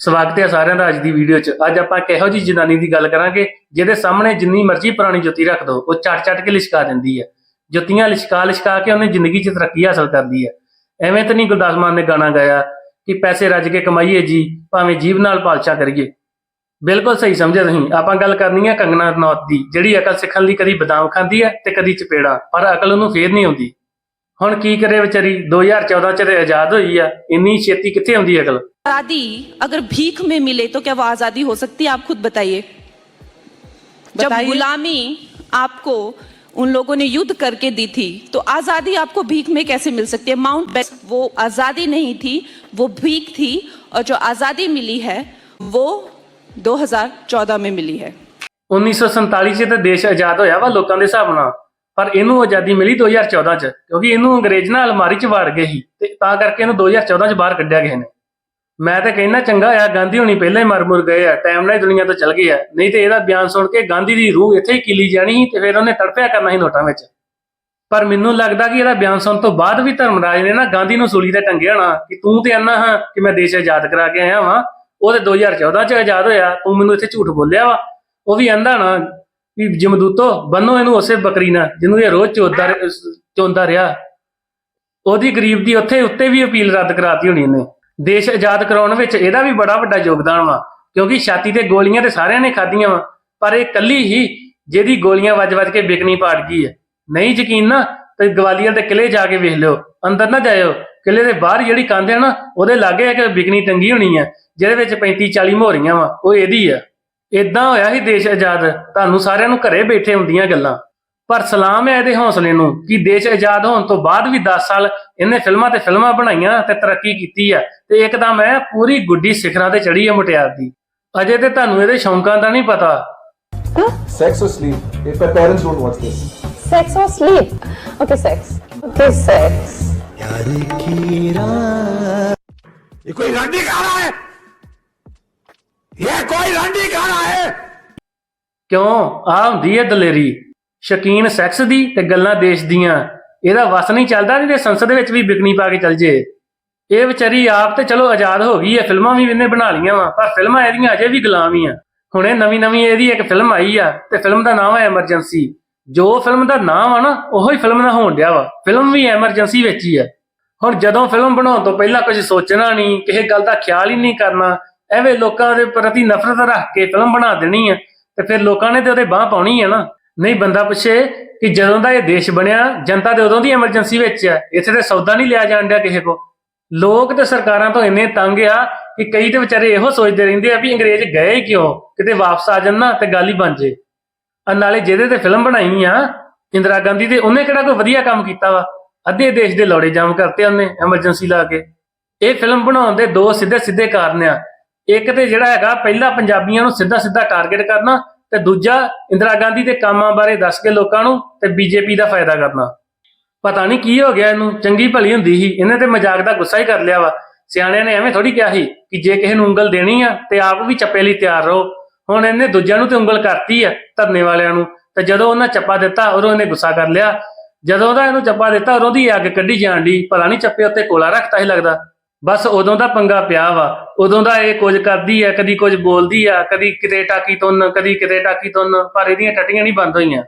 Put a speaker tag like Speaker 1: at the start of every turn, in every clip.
Speaker 1: ਸਵਾਗਤ ਹੈ ਸਾਰਿਆਂ ਦਾ ਅੱਜ ਦੀ ਵੀਡੀਓ 'ਚ। ਅੱਜ ਆਪਾਂ ਇੱਕ ਇਹੋ ਜਿਹੀ ਜਨਾਨੀ ਦੀ ਗੱਲ ਕਰਾਂਗੇ, ਜਿਹਦੇ ਸਾਹਮਣੇ ਜਿੰਨੀ ਮਰਜ਼ੀ ਪੁਰਾਣੀ ਜੁੱਤੀ ਰੱਖ ਦੋ, ਉਹ ਚੱਟ ਚੱਟ ਕੇ ਲਿਸ਼ਕਾ ਦਿੰਦੀ ਹੈ। ਜੁੱਤੀਆਂ ਲਿਸ਼ਕਾ ਲਿਸ਼ਕਾ ਕੇ ਉਹਨੇ ਜ਼ਿੰਦਗੀ 'ਚ ਤਰੱਕੀ ਹਾਸਲ ਕਰਦੀ ਹੈ। ਐਵੇਂ ਤਾਂ ਨਹੀਂ ਗੁਰਦਾਸ ਮਾਨ ਨੇ ਗਾਣਾ ਗਾਇਆ ਕਿ ਪੈਸੇ ਰੱਜ ਕੇ ਕਮਾਈਏ ਜੀ, ਭਾਵੇਂ ਜੀਵ ਨਾਲ ਪਾਲਸ਼ਾ ਕਰੀਏ। ਬਿਲਕੁਲ ਸਹੀ ਸਮਝਿਆ ਤੁਸੀਂ। ਆਪਾਂ ਗੱਲ ਕਰਨੀ ਹੈ ਕੰਗਨਾ ਰਣੌਤ ਦੀ, ਜਿਹੜੀ ਅਕਲ ਸਿੱਖਣ ਲਈ ਕਦੀ ਬਦਾਮ ਖਾਂਦੀ ਹੈ ਤੇ ਕਦੀ ਚਪੇੜਾ, ਪਰ ਅਕਲ ਉਹਨੂੰ ਫੇਰ ਨਹੀਂ ਆਉਂਦੀ। ਹੁਣ ਕੀ ਕਰੇ ਵਿਚਾਰੀ 2014 ਚ ਤੇ ਆਜ਼ਾਦ ਹੋਈ ਆ ਇੰਨੀ ਛੇਤੀ ਕਿੱਥੇ ਆਉਂਦੀ ਅਕਲ
Speaker 2: आजादी अगर भीख में मिले तो क्या वो आजादी हो सकती है आप खुद बताइए जब
Speaker 3: बताइए।
Speaker 2: गुलामी आपको उन लोगों ने युद्ध करके दी थी तो आजादी आपको भीख में कैसे मिल सकती है माउंट बेस्ट वो आजादी नहीं थी वो भीख थी और जो आजादी मिली है वो 2014 में मिली है
Speaker 1: 1947 ਚ ਤੇ ਦੇਸ਼ ਆਜ਼ਾਦ ਹੋਇਆ ਵਾ ਲੋਕਾਂ ਦੇ ਹਿਸਾਬ ਨਾਲ ਪਰ ਇਹਨੂੰ ਆਜ਼ਾਦੀ ਮਿਲੀ 2014 ਚ, ਕਿਉਂਕਿ ਇਹਨੂੰ ਅੰਗਰੇਜ਼ ਨਾਲ ਅਲਮਾਰੀ ਚ ਵਾੜ ਗਏ ਸੀ ਤੇ ਤਾਂ ਕਰਕੇ ਇਹਨੂੰ 2014 ਚ ਬਾਹਰ ਕੱਢਿਆ ਗਿਆ ਨੇ। ਮੈਂ ਤਾਂ ਕਹਿੰਦਾ ਚੰਗਾ ਹੋਇਆ, ਗਾਂਧੀ ਹੁਣੀ ਪਹਿਲਾਂ ਹੀ ਮਰ ਮੁਰ ਗਏ ਆ ਟਾਈਮ ਨਾਲ ਹੀ ਦੁਨੀਆ ਤੋਂ ਚਲ ਗਏ ਆ। ਨਹੀਂ ਤੇ ਇਹਦਾ ਬਿਆਨ ਸੁਣ ਕੇ ਗਾਂਧੀ ਦੀ ਰੂਹ ਇੱਥੇ ਹੀ ਕੀਲੀ ਜਾਣੀ ਸੀ ਤੇ ਫਿਰ ਉਹਨੇ ਤੜਪਿਆ ਕਰਨਾ ਸੀ ਨੋਟਾਂ ਵਿੱਚ। ਪਰ ਮੈਨੂੰ ਲੱਗਦਾ ਕਿ ਇਹਦਾ ਬਿਆਨ ਸੁਣਨ ਤੋਂ ਬਾਅਦ ਵੀ ਧਰਮਰਾਜ ਨੇ ਨਾ ਗਾਂਧੀ ਨੂੰ ਸੂਲੀ ਤੇ ਟੰਗਿਆ ਹੋਣਾ ਕਿ ਤੂੰ ਤੇ ਅੰਨਾ ਹਾਂ ਕਿ ਮੈਂ ਦੇਸ਼ ਆਜ਼ਾਦ ਕਰਾ ਕੇ ਆਇਆ ਵਾਂ, ਉਹ ਤੇ 2014 ਚ ਆਜ਼ਾਦ ਹੋਇਆ, ਤੂੰ ਮੈਨੂੰ ਇੱਥੇ ਝੂਠ ਬੋਲਿਆ ਵਾ, ਉਹ ਵੀ ਆਂਦਾ ਨਾ ਵੀ ਜਮਦੂਤੋ ਬੰਨੋ ਇਹਨੂੰ ਉਸੇ ਬੱਕਰੀ ਨਾਲ, ਜਿਹਨੂੰ ਇਹ ਰੋਜ਼ ਚੋਦਾ ਚੋਂਦਾ ਰਿਹਾ। ਉਹਦੀ ਗਰੀਬ ਦੀ ਉੱਥੇ ਉੱਤੇ ਵੀ ਅਪੀਲ ਰੱਦ ਕਰਾਤੀ ਹੋਣੀ ਇਹਨੇ। ਦੇਸ਼ ਆਜ਼ਾਦ ਕਰਾਉਣ ਵਿੱਚ ਇਹਦਾ ਵੀ ਬੜਾ ਵੱਡਾ ਯੋਗਦਾਨ ਵਾ, ਕਿਉਂਕਿ ਛਾਤੀ ਤੇ ਗੋਲੀਆਂ ਤੇ ਸਾਰਿਆਂ ਨੇ ਖਾਧੀਆਂ ਵਾ, ਪਰ ਇਹ ਕੱਲੀ ਹੀ ਜਿਹਦੀ ਗੋਲੀਆਂ ਵੱਜ-ਵੱਜ ਕੇ ਬਿਕਨੀ ਪਾੜ ਗਈ ਹੈ। ਨਹੀਂ ਯਕੀਨ ਨਾ, ਤੇ ਗਵਾਲੀਅਰ ਦੇ ਕਿਲੇ ਜਾ ਕੇ ਵੇਖ ਲਿਓ, ਅੰਦਰ ਨਾ ਜਾਇਓ ਕਿਲੇ ਦੇ ਬਾਹਰ ਜਿਹੜੀ ਕੰਧ ਹੈ ਨਾ, ਉਹਦੇ ਲਾਗੇ ਇੱਕ ਬਿਕਨੀ ਟੰਗੀ ਹੋਣੀ ਹੈ, ਜਿਹਦੇ ਵਿੱਚ 35 40 ਮੋਹਰੀਆਂ ਵਾ, ਉਹ ਇਹਦੀ ਆ। ਇਦਾਂ ਹੋਇਆ ਸੀ ਦੇਸ਼ ਆਜ਼ਾਦ ਤੁਹਾਨੂੰ ਸਾਰਿਆਂ ਨੂੰ ਘਰੇ ਬੈਠੇ ਹੁੰਦੀਆਂ ਗੱਲਾਂ ਪਰ ਸਲਾਮ ਹੈ ਇਹਦੇ ਹੌਸਲੇ ਨੂੰ ਕਿ ਦੇਸ਼ ਆਜ਼ਾਦ ਹੋਣ ਤੋਂ ਬਾਅਦ ਵੀ 10 ਸਾਲ ਇਹਨੇ ਫਿਲਮਾਂ ਤੇ ਫਿਲਮਾਂ ਬਣਾਈਆਂ ਤੇ ਤਰੱਕੀ ਕੀਤੀ ਆ ਤੇ ਇੱਕਦਮ ਇਹ ਪੂਰੀ ਗੁੱਡੀ ਸਿਖਰਾਂ ਤੇ ਚੜੀ ਹੈ ਮੁਟਿਆਰ ਦੀ ਅਜੇ ਤੇ ਤੁਹਾਨੂੰ ਇਹਦੇ ਸ਼ੌਂਕਾਂ ਦਾ ਨਹੀਂ ਪਤਾ
Speaker 4: Sex or sleep? If my parents don't watch this.
Speaker 3: Sex or sleep? Okay, sex. Okay, sex.
Speaker 5: ये कोई रंडी खाना है ਇਹ ਕੋਈ ਰਾਂਝੀ ਖਾਣਾ ਹੈ
Speaker 1: ਕਿਉਂ ਆ ਹੁੰਦੀ ਹੈ ਦਲੇਰੀ ਸ਼ਕੀਨ ਸੈਕਸ ਦੀ ਤੇ ਗੱਲਾਂ ਦੇਸ਼ ਦੀਆਂ ਇਹਦਾ ਵਸ ਨਹੀਂ ਚੱਲਦਾ ਨਹੀਂ ਸੰਸਦ ਵਿੱਚ ਵੀ ਬਿਕਨੀ ਪਾ ਕੇ ਚੱਲ ਜੇ ਇਹ ਵਿਚਾਰੀ ਆਪ ਤੇ ਚਲੋ ਆਜ਼ਾਦ ਹੋ ਗਈ ਹੈ ਫਿਲਮਾਂ ਵੀ ਇਹਨੇ ਬਣਾ ਲੀਆਂ ਵਾ ਪਰ ਫਿਲਮਾਂ ਇਹਦੀਆਂ ਅਜੇ ਵੀ ਗੁਲਾਮ ਹੀ ਆ ਹੁਣੇ ਨਵੀਂ ਨਵੀਂ ਇਹਦੀ ਇੱਕ ਫਿਲਮ ਆਈ ਆ ਤੇ ਫਿਲਮ ਦਾ ਨਾਮ ਹੈ ਐਮਰਜੈਂਸੀ ਜੋ ਫਿਲਮ ਦਾ ਨਾਮ ਆ ਨਾ ਉਹੀ ਫਿਲਮ ਨਾ ਹੋਣ ਡਿਆ ਵਾ ਫਿਲਮ ਵੀ ਐਮਰਜੈਂਸੀ ਵਿੱਚ ਹੀ ਆ ਹੁਣ ਜਦੋਂ ਫਿਲਮ ਬਣਾਉਣ ਤੋਂ ਪਹਿਲਾਂ ਕੁਝ ਸੋਚਣਾ ਨਹੀਂ ਕਿਸੇ ਗੱਲ ਦਾ ਖਿਆਲ ਹੀ ਨਹੀਂ ਕਰਨਾ ਐਵੇਂ ਲੋਕਾਂ ਦੇ ਪ੍ਰਤੀ ਨਫ਼ਰਤ ਰੱਖ ਕੇ ਫਿਲਮ ਬਣਾ ਦੇਣੀ ਆ, ਤੇ ਫਿਰ ਲੋਕਾਂ ਨੇ ਤੇ ਉਹਦੇ ਬਾਹ ਪਾਉਣੀ ਆ ਨਾ। ਨਹੀਂ, ਬੰਦਾ ਪੁੱਛੇ ਕਿ ਜਦੋਂ ਦਾ ਇਹ ਦੇਸ਼ ਬਣਿਆ, ਜਨਤਾ ਤੇ ਉਦੋਂ ਦੀ ਐਮਰਜੈਂਸੀ ਵਿੱਚ ਆ, ਇੱਥੇ ਤੇ ਸੌਦਾ ਨਹੀਂ ਲਿਆ ਜਾਣ ਡਿਆ ਕਿਸੇ ਕੋ। ਲੋਕ ਤੇ ਸਰਕਾਰਾਂ ਤੋਂ ਇੰਨੇ ਤੰਗ ਆ ਕਿ ਕਈ ਤੇ ਵਿਚਾਰੇ ਇਹੋ ਸੋਚਦੇ ਰਹਿੰਦੇ ਆ ਵੀ ਅੰਗਰੇਜ਼ ਗਏ ਕਿਉਂ, ਕਿਤੇ ਵਾਪਸ ਆ ਜਾਣ ਨਾ ਤੇ ਗੱਲ ਹੀ ਬਣ ਜੇ। ਆ ਨਾਲੇ ਜਿਹਦੇ ਤੇ ਫਿਲਮ ਬਣਾਈ ਆ, ਇੰਦਰਾ ਗਾਂਧੀ ਤੇ ਉਹਨੇ ਕਿਹੜਾ ਕੋਈ ਵਧੀਆ ਕੰਮ ਕੀਤਾ ਵਾ? ਅੱਧੇ ਦੇਸ਼ ਦੇ ਲੋੜੇ ਜਾਮ ਕਰਤੇ ਉਹਨੇ ਐਮਰਜੈਂਸੀ ਲਾ ਕੇ। ਇਹ ਫਿਲਮ ਬਣਾਉਣ ਦੇ ਦੋ ਸਿੱਧੇ ਸਿੱਧੇ ਕਾਰਨ ਆ। ਇੱਕ ਤੇ ਜਿਹੜਾ ਹੈਗਾ, ਪਹਿਲਾ ਪੰਜਾਬੀਆਂ ਨੂੰ ਸਿੱਧਾ ਸਿੱਧਾ ਟਾਰਗੇਟ ਕਰਨਾ ਤੇ ਦੂਜਾ ਇੰਦਰਾ ਗਾਂਧੀ ਦੇ ਕੰਮਾਂ ਬਾਰੇ ਦੱਸ ਕੇ ਲੋਕਾਂ ਨੂੰ ਤੇ ਬੀਜੇਪੀ ਦਾ ਫਾਇਦਾ ਕਰਨਾ। ਪਤਾ ਨਹੀਂ ਕੀ ਹੋ ਗਿਆ ਇਹਨੂੰ, ਚੰਗੀ ਭਲੀ ਹੁੰਦੀ ਸੀ, ਇਹਨੇ ਤੇ ਮਜ਼ਾਕ ਦਾ ਗੁੱਸਾ ਹੀ ਕਰ ਲਿਆ ਵਾ। ਸਿਆਣਿਆਂ ਨੇ ਐਵੇਂ ਥੋੜੀ ਕਿਹਾ ਸੀ ਕਿ ਜੇ ਕਿਸੇ ਨੂੰ ਉਂਗਲ ਦੇਣੀ ਆ ਤੇ ਆਪ ਵੀ ਚੱਪੇ ਲਈ ਤਿਆਰ ਰਹੋ। ਹੁਣ ਇਹਨੇ ਦੂਜਿਆਂ ਨੂੰ ਤੇ ਉਂਗਲ ਕਰਤੀ ਆ, ਧਰਨੇ ਵਾਲਿਆਂ ਨੂੰ। ਤੇ ਜਦੋਂ ਉਹਨਾਂ ਚੱਪਾ ਦਿੱਤਾ, ਉਦੋਂ ਇਹਨੇ ਗੁੱਸਾ ਕਰ ਲਿਆ। ਜਦੋਂ ਉਹਦਾ ਇਹਨੂੰ ਚੱਪਾ ਦਿੱਤਾ, ਉਦੋਂ ਦੀ ਅੱਗ ਕੱਢੀ ਜਾਣ ਦੀ ਪਤਾ ਨਹੀਂ ਚੱਪੇ ਉੱਤੇ ਕੋਲਾ ਰੱਖਤਾ ਹੀ ਲੱਗਦਾ। ਬਸ ਉਦੋਂ ਦਾ ਪੰਗਾ ਪਿਆ ਵਾ। ਉਦੋਂ ਦਾ ਇਹ ਕੁਝ ਕਰਦੀ ਆ, ਕਦੀ ਕੁਝ ਬੋਲਦੀ ਆ, ਕਦੀ ਕਿਤੇ ਟਾਕੀ ਤੁੰਨ, ਕਦੀ ਕਿਤੇ ਟਾਕੀ ਤੁੰਨ, ਪਰ ਇਹਦੀਆਂ ਟੱਟੀਆਂ ਨਹੀਂ ਬੰਦ ਹੋਈਆਂ।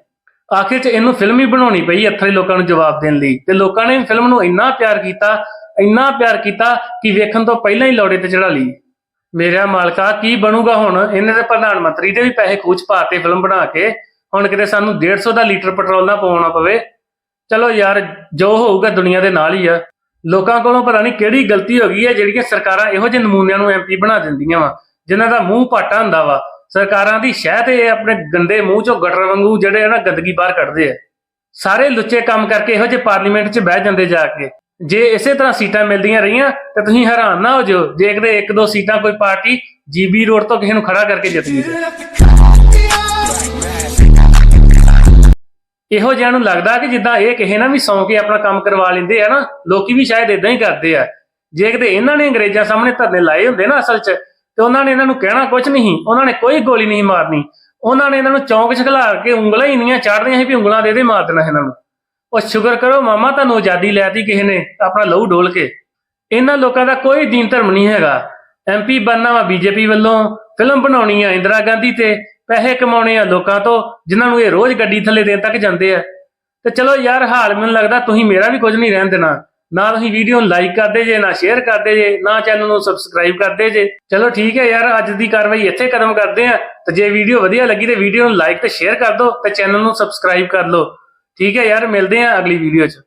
Speaker 1: ਆਖਿਰ ਚ ਇਹਨੂੰ ਫਿਲਮ ਹੀ ਬਣਾਉਣੀ ਪਈ ਅਥਰੇ ਲੋਕਾਂ ਨੂੰ ਜਵਾਬ ਦੇਣ ਲਈ। ਤੇ ਲੋਕਾਂ ਨੇ ਫਿਲਮ ਨੂੰ ਇੰਨਾ ਪਿਆਰ ਕੀਤਾ, ਇੰਨਾ ਪਿਆਰ ਕੀਤਾ ਕਿ ਵੇਖਣ ਤੋਂ ਪਹਿਲਾਂ ਹੀ ਲੋੜੇ ਤੇ ਚੜਾ ਲਈ। ਮੇਰਾ ਮਾਲਕਾ, ਕੀ ਬਣੂਗਾ ਹੁਣ? ਇਹਨੇ ਤੇ ਪ੍ਰਧਾਨ ਮੰਤਰੀ ਦੇ ਵੀ ਪੈਸੇ ਖੂਚ ਪਾਤੇ ਫਿਲਮ ਬਣਾ ਕੇ, ਹੁਣ ਕਿਤੇ ਸਾਨੂੰ 150 ਦਾ ਲੀਟਰ ਪੈਟਰੋਲ ਨਾ ਪਵਾਉਣਾ ਪਵੇ। ਚਲੋ ਯਾਰ, ਜੋ ਹੋਊਗਾ ਦੁਨੀਆ ਦੇ ਨਾਲ ਹੀ ਆ। ਲੋਕਾਂ ਕੋਲੋਂ ਪਤਾ ਨਹੀਂ ਕਿਹੜੀ ਗਲਤੀ ਹੋ ਗਈ ਹੈ, ਜਿਹੜੀਆਂ ਸਰਕਾਰਾਂ ਇਹੋ ਜਿਹੇ ਨਮੂਨਿਆਂ ਨੂੰ ਐਮਪੀ ਬਣਾ ਦਿੰਦੀਆਂ ਵਾ, ਜਿਨ੍ਹਾਂ ਦਾ ਮੂੰਹ ਪਾਟਾ ਹੁੰਦਾ ਵਾ। ਸਰਕਾਰਾਂ ਦੀ ਸ਼ਹਿ ਤੇ ਆਪਣੇ ਗੰਦੇ ਮੂੰਹ ਚੋਂ ਗਟਰ ਵਾਂਗੂ ਜਿਹੜੇ ਨਾ ਗੰਦਗੀ ਬਾਹਰ ਕੱਢਦੇ ਆ। ਸਾਰੇ ਲੁੱਚੇ ਕੰਮ ਕਰਕੇ ਇਹੋ ਜਿਹੇ ਪਾਰਲੀਮੈਂਟ 'ਚ ਬਹਿ ਜਾਂਦੇ ਜਾ ਕੇ। ਜੇ ਇਸੇ ਤਰ੍ਹਾਂ ਸੀਟਾਂ ਮਿਲਦੀਆਂ ਰਹੀਆਂ, ਤਾਂ ਤੁਸੀਂ ਹੈਰਾਨ ਨਾ ਹੋ ਜਾਓ ਜੇ ਇੱਕ ਦੋ ਸੀਟਾਂ ਕੋਈ ਪਾਰਟੀ ਜੀਬੀ ਰੋਡ ਤੋਂ ਕਿਸੇ ਨੂੰ ਖੜਾ ਕਰਕੇ ਜਿੱਤ ਗਈ। ਇਹੋ ਜਿਹਾ ਨੂੰ ਲੱਗਦਾ ਕਿ ਜਿੱਦਾਂ ਇਹ ਕਿਸੇ ਨਾਲ ਵੀ ਸੌਂ ਕੇ ਆਪਣਾ ਕੰਮ ਕਰਵਾ ਲੈਂਦੇ ਆ ਨਾ, ਲੋਕੀ ਵੀ ਸ਼ਾਇਦ ਇਦਾਂ ਹੀ ਕਰਦੇ ਆ। ਜੇ ਕਿਤੇ ਇਹਨਾਂ ਨੇ ਅੰਗਰੇਜ਼ਾਂ ਸਾਹਮਣੇ ਧਰਨੇ ਲਾਏ ਹੁੰਦੇ ਨਾ ਅਸਲ 'ਚ, ਤੇ ਉਹਨਾਂ ਨੇ ਇਹਨਾਂ ਨੂੰ ਕਹਿਣਾ ਕੁਝ ਨਹੀਂ, ਉਹਨਾਂ ਨੇ ਕੋਈ ਗੋਲੀ ਨਹੀਂ ਮਾਰਨੀ। ਉਹਨਾਂ ਨੇ ਇਹਨਾਂ ਨੂੰ ਚੌਂਕ 'ਚ ਖਿਲਾਰ ਕੇ ਉਂਗਲਾਂ ਹੀ ਇੰਨੀਆਂ ਚਾੜਦੀਆਂ ਸੀ ਵੀ ਉਂਗਲਾਂ ਦੇ ਦੇ ਮਾਰ ਦੇਣਾ ਇਹਨਾਂ ਨੂੰ। ਉਹ ਸ਼ੁਕਰ ਕਰੋ ਮਾਮਾ ਤੁਹਾਨੂੰ ਆਜ਼ਾਦੀ ਲੈਤੀ ਕਿਸੇ ਨੇ, ਆਪਣਾ ਲਹੂ ਡੋਲ ਕੇ। ਇਹਨਾਂ ਲੋਕਾਂ ਦਾ ਕੋਈ ਦੀਨ ਧਰਮ ਨਹੀਂ ਹੈਗਾ। ਐਮਪੀ ਬਣਨਾ ਵਾ ਬੀਜੇਪੀ ਵੱਲੋਂ, ਫਿਲਮ ਬਣਾਉਣੀ ਆ ਇੰਦਰਾ ਗਾਂਧੀ ਤੇ ਪੈਸੇ ਕਮਾਉਣੇ ਆ ਲੋਕਾਂ ਤੋਂ, ਜਿਨ੍ਹਾਂ ਨੂੰ ਇਹ ਰੋਜ਼ ਗੱਡੀ ਥੱਲੇ ਦੇਣ ਤੱਕ ਜਾਂਦੇ ਆ। ਤੇ ਚਲੋ ਯਾਰ, ਹਾਲ ਮੈਨੂੰ ਲੱਗਦਾ ਤੁਸੀਂ ਮੇਰਾ ਵੀ ਕੁਝ ਨਹੀਂ ਰਹਿਣ ਦੇਣਾ। ਨਾ ਤੁਸੀਂ ਵੀਡੀਓ ਨੂੰ ਲਾਈਕ ਕਰਦੇ ਜੇ, ਨਾ ਸ਼ੇਅਰ ਕਰਦੇ ਜੇ, ਨਾ ਚੈਨਲ ਨੂੰ ਸਬਸਕ੍ਰਾਈਬ ਕਰਦੇ ਜੇ। ਚਲੋ ਠੀਕ ਹੈ ਯਾਰ, ਅੱਜ ਦੀ ਕਾਰਵਾਈ ਇੱਥੇ ਕਦਮ ਕਰਦੇ ਆ ਤੇ ਜੇ ਵੀਡੀਓ ਵਧੀਆ ਲੱਗੀ ਤੇ ਵੀਡੀਓ ਨੂੰ ਲਾਈਕ ਤੇ ਸ਼ੇਅਰ ਕਰ ਦਿਓ ਤੇ ਚੈਨਲ ਨੂੰ ਸਬਸਕ੍ਰਾਈਬ ਕਰ ਲਓ। ਠੀਕ ਹੈ ਯਾਰ, ਮਿਲਦੇ ਆ ਅਗਲੀ ਵੀਡੀਓ 'ਚ।